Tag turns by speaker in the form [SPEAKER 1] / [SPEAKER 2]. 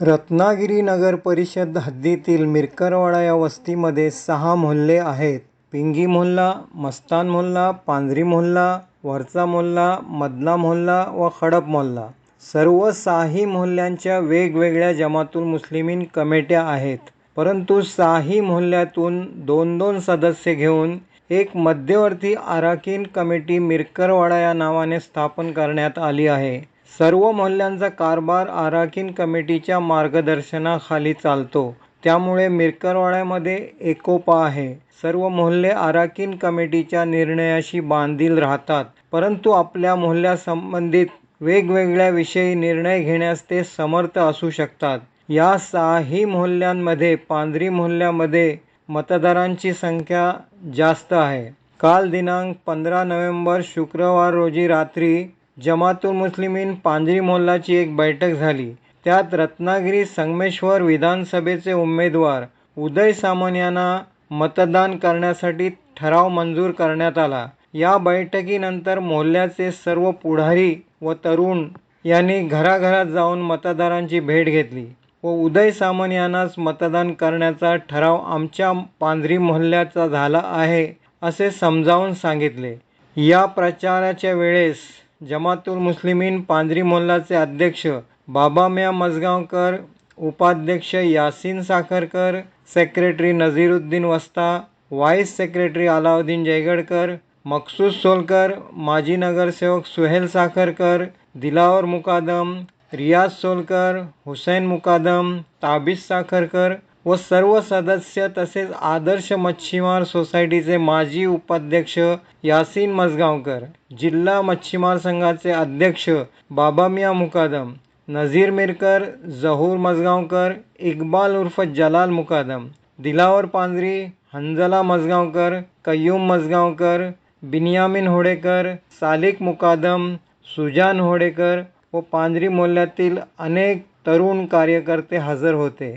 [SPEAKER 1] रत्नागिरी नगर परिषद हद्दीतील मिरकरवाडा या वस्तीमध्ये सहा मोहल्ले आहेत. पिंगी मोहल्ला मस्तान मोहल्ला पांझरी मोहल्ला वरचा मोहल्ला मधला मोहल्ला व खडप मोहल्ला. सर्व साही मोहल्ल्यांच्या वेगवेगळ्या जमातुल मुस्लिमीन कमेट्या आहेत. परंतु साही मोहल्ल्यातून दोन दोन सदस्य घेऊन एक मध्यवर्ती आराकीन कमिटी मिरकरवाडा या नावाने स्थापन करण्यात आली आहे. सर्व मोहल्ल्यांचा कारभार आराकीन कमिटीच्या मार्गदर्शनाखाली चालतो. त्यामुळे मिरकरवाड्यामध्ये एकोपा आहे. सर्व मोहल्ले आराखीन कमिटीच्या निर्णयाशी बांधील राहतात. परंतु आपल्या मोहल्ल्यासंबंधित वेगवेगळ्या विषयी निर्णय घेण्यास ते समर्थ असू शकतात. या सहाही मोहल्ल्यांमध्ये पांढरी मोहल्ल्यामध्ये मतदारांची संख्या जास्त आहे. काल दिनांक पंधरा नोव्हेंबर शुक्रवार रोजी रात्री जमातुल मुस्लिमीन पांजरी मोहल्लाची एक बैठक झाली. त्यात रत्नागिरी संगमेश्वर विधानसभेचे उमेदवार उदय सामंत यांना मतदान करण्यासाठी ठराव मंजूर करण्यात आला. या बैठकीनंतर मोहल्ल्याचे सर्व पुढारी व तरुण यांनी घराघरात जाऊन मतदारांची भेट घेतली व उदय सामंत यांनाच मतदान करण्याचा ठराव आमच्या पांढरी मोहल्ल्याचा झाला आहे असे समजावून सांगितले. या प्रचाराच्या वेळेस जमातुल मुस्लिमीन पांझरी मोहल्लाचे अध्यक्ष बाबा म्या मजगावकर उपाध्यक्ष Yasin Sakharkar secretary Naziruddin Vasta vice secretary Alauddin Jaigadkar Maqsood Solkar माजी नगरसेवक सुहेल साखरकर दिलावर मुकादम रियाज सोलकर हुसैन मुकादम ताबिज साखरकर व सर्व सदस्य तसेच आदर्श मच्छीमार सोसायटीचे माजी उपाध्यक्ष यासीन मजगावकर जिल्हा मच्छीमार संघाचे अध्यक्ष बाबामिया मुकादम नझीर मिरकर जहूर मजगावकर इक्बाल उर्फ जलाल मुकादम दिलावर पांजरी हंजला मजगावकर कय्यूम मजगावकर बिनियामिन होडेकर सालिक मुकादम सुजान होडेकर व पांजरी मोहल्ल्यातील अनेक तरुण कार्यकर्ते हजर होते.